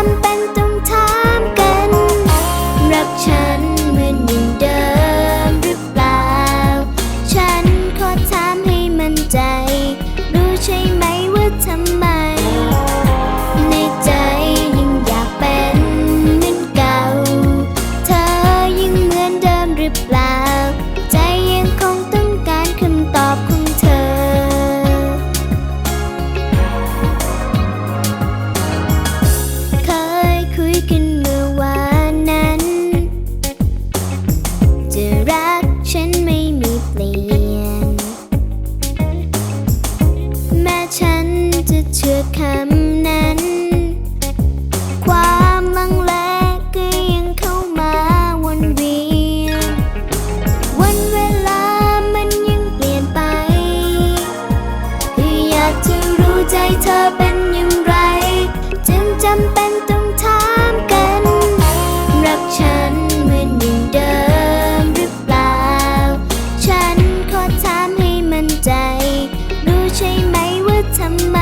sampan tum ทำไม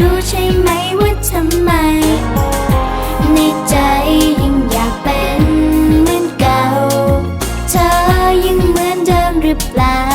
รู้ใช่ไหมว่าทำไม ในใจยังอยากเป็นเหมือนเก่า เธอยังเหมือนเดิมหรือเปล่า